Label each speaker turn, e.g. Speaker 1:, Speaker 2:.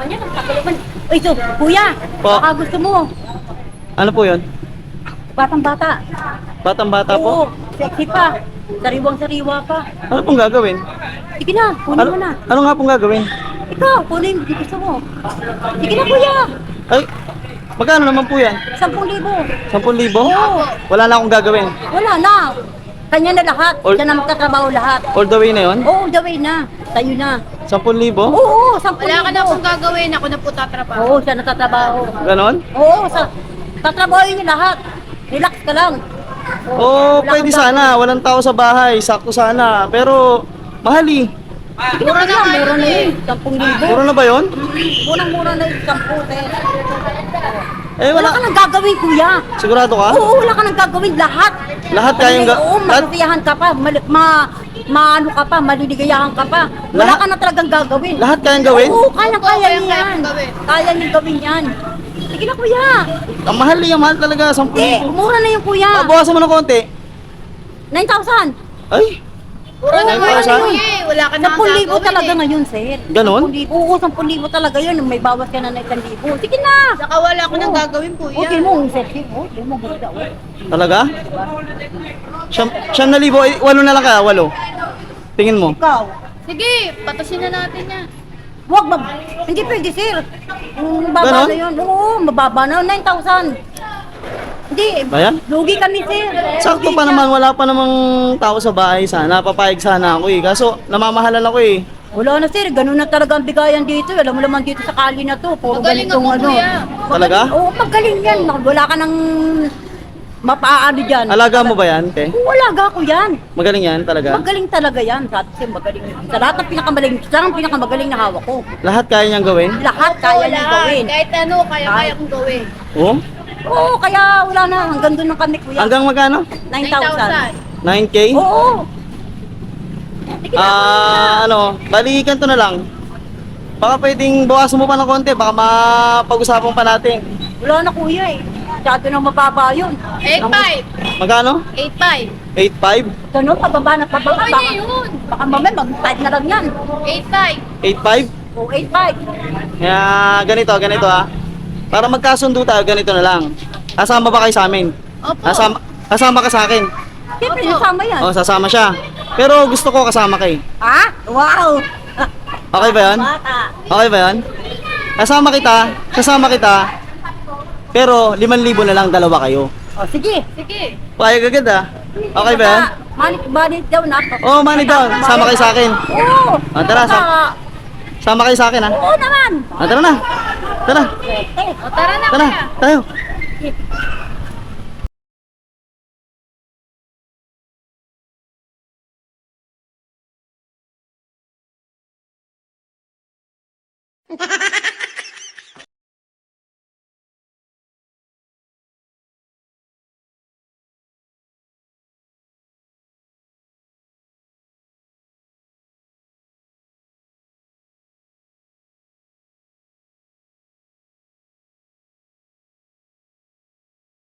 Speaker 1: Ang tagal naman. Uy, so, kuya.
Speaker 2: Po.
Speaker 1: Baka gusto mo.
Speaker 2: Ano po yun?
Speaker 1: Batang bata.
Speaker 2: Batang bata
Speaker 1: Oo,
Speaker 2: po?
Speaker 1: sexy pa. Sariwang sariwa pa.
Speaker 2: Ano pong gagawin?
Speaker 1: Sige na, kunin
Speaker 2: Ano,
Speaker 1: mo na.
Speaker 2: ano nga pong gagawin?
Speaker 1: Ikaw, kunin yung gusto mo. Sige na, kuya.
Speaker 2: Ay, magkano naman po yan?
Speaker 1: Sampung libo.
Speaker 2: 10,000?
Speaker 1: Oo.
Speaker 2: Wala na akong gagawin.
Speaker 1: Wala na. Kanya na lahat.
Speaker 2: All-
Speaker 1: Siya na magtatrabaho lahat.
Speaker 2: All the way na yon?
Speaker 1: Oo, the way na. Tayo na.
Speaker 2: 10,000?
Speaker 1: Oo, sampung
Speaker 3: Wala ka na pong gagawin, ako na po tatrabaho.
Speaker 1: Oo, siya natatrabaho.
Speaker 2: Ganon?
Speaker 1: Oo, sa tatrabaho niyo lahat. Relax ka lang.
Speaker 2: Oo,
Speaker 1: wala
Speaker 2: pwede
Speaker 1: kang
Speaker 2: sana. Walang tao sa bahay. Sakto sana. Pero, mahal eh.
Speaker 1: Sige na. Mura na yun. Sampung libo.
Speaker 2: Mura na ba yon?
Speaker 1: Murang-mura na yung sampu. te.
Speaker 2: Eh,
Speaker 1: Wala ka
Speaker 2: wala.
Speaker 1: nang gagawin, kuya.
Speaker 2: Sigurado ka?
Speaker 1: Oo, wala ka nang gagawin. Lahat.
Speaker 2: Lahat kayang ga-
Speaker 1: Oo,
Speaker 2: lahat-
Speaker 1: ka pa. Mal- ma, maano ka pa, maliligayahan ka pa. Wala
Speaker 2: Lahat-
Speaker 1: ka na talagang gagawin.
Speaker 2: Lahat kayang gawin?
Speaker 1: Oo, kaya kaya
Speaker 3: kaya-
Speaker 1: niya
Speaker 3: kaya
Speaker 1: yan.
Speaker 3: kong gawin.
Speaker 1: Kaya niya gawin yan. Sige na, kuya.
Speaker 2: Ang mahal eh. Ang mahal talaga. 10,000.
Speaker 1: Eh, mura na yung kuya.
Speaker 2: Ah, bawasan mo ng konti.
Speaker 1: 9,000.
Speaker 2: Ay,
Speaker 3: Puro
Speaker 2: Ay,
Speaker 3: na nga yun eh. Wala ka na
Speaker 1: 10,000
Speaker 3: gagawin
Speaker 1: talaga
Speaker 3: eh.
Speaker 1: ngayon, sir.
Speaker 2: Ganon?
Speaker 1: 10,000. Oo, 10,000 talaga yun. May bawas ka na ng 1,000. Sige na.
Speaker 3: Saka wala ko nang gagawin po
Speaker 1: Okay mo, sexy mo. Okay mo, ganda.
Speaker 2: talaga? Siyam, siyam na libo. Eh, walo na lang kaya. Walo. Tingin mo.
Speaker 1: Ikaw.
Speaker 3: Sige, patasin na natin yan.
Speaker 1: Huwag mag... Hindi pwede, sir. Mm, Mababa
Speaker 2: Ganon?
Speaker 1: na yun. Oo, mababa na. 9,000. Hindi.
Speaker 2: Ba yan?
Speaker 1: Lugi kami, sir.
Speaker 2: Sakto pa naman. Wala pa namang tao sa bahay sana. Papayag sana ako eh. Kaso, namamahalan ako eh.
Speaker 1: Wala na, sir. Ganun na talaga ang bigayan dito. Alam mo naman dito sa kali na to. Puro
Speaker 3: Magaling
Speaker 1: ganitong
Speaker 3: ako,
Speaker 1: ano.
Speaker 3: kuya.
Speaker 2: Talaga?
Speaker 1: Oo, magaling yan. Wala ka nang mapaano dyan.
Speaker 2: Alaga mo ba yan, te?
Speaker 1: Oo, alaga ko yan.
Speaker 2: Magaling yan talaga?
Speaker 1: Magaling talaga yan. Sa atin, magaling. Sa lahat ng pinakamagaling, sa ang pinakamagaling na hawak ko.
Speaker 2: Lahat kaya niyang gawin?
Speaker 1: Lahat kaya niya
Speaker 3: Wala.
Speaker 1: gawin.
Speaker 3: Kahit ano, kaya-kaya kong gawin.
Speaker 2: Oo?
Speaker 1: Oo, kaya wala na. Hanggang doon ng kami, kuya.
Speaker 2: Hanggang magkano?
Speaker 1: 9,000.
Speaker 2: 9K?
Speaker 1: Oo. Na.
Speaker 2: Ah, ano, balikan to na lang. Baka pwedeng bawasan mo pa ng konti, baka mapag-usapan pa natin.
Speaker 1: Wala na kuya eh. Masyado nang mababa yun.
Speaker 3: 8-5.
Speaker 2: Magkano?
Speaker 3: 8-5.
Speaker 2: 8.5?
Speaker 1: Ganun, pababa na pababa.
Speaker 3: Na yun.
Speaker 1: Baka mamaya mag-type na lang yan.
Speaker 3: 8-5.
Speaker 2: 8.5?
Speaker 1: O 8.5.
Speaker 2: Kaya ganito, ganito ah. Para magkasundo tayo, ganito na lang. Kasama ba kayo sa amin?
Speaker 3: Opo.
Speaker 2: Kasama, kasama ka sa akin.
Speaker 1: Siyempre,
Speaker 3: Opo.
Speaker 1: nasama yan.
Speaker 2: Oh, sasama siya. Pero gusto ko kasama kay.
Speaker 1: Ha? Wow!
Speaker 2: Okay ba 'yan?
Speaker 1: Bata.
Speaker 2: Okay ba 'yan? Kasama kita, kasama kita. Pero 5,000 na lang dalawa kayo.
Speaker 1: O sige.
Speaker 3: Sige.
Speaker 2: Payag agad ah. Okay ba 'yan?
Speaker 1: Manit, manit daw na.
Speaker 2: Oh, money down. Sama kayo sa akin.
Speaker 1: Oo.
Speaker 2: Ah, tara,
Speaker 1: Baka-
Speaker 2: sa- Sama kayo sa akin ah.
Speaker 1: Oo naman.
Speaker 2: Ah, tara na. Tara,
Speaker 3: O tara na,
Speaker 2: tara.
Speaker 3: kuya.
Speaker 2: Tayo.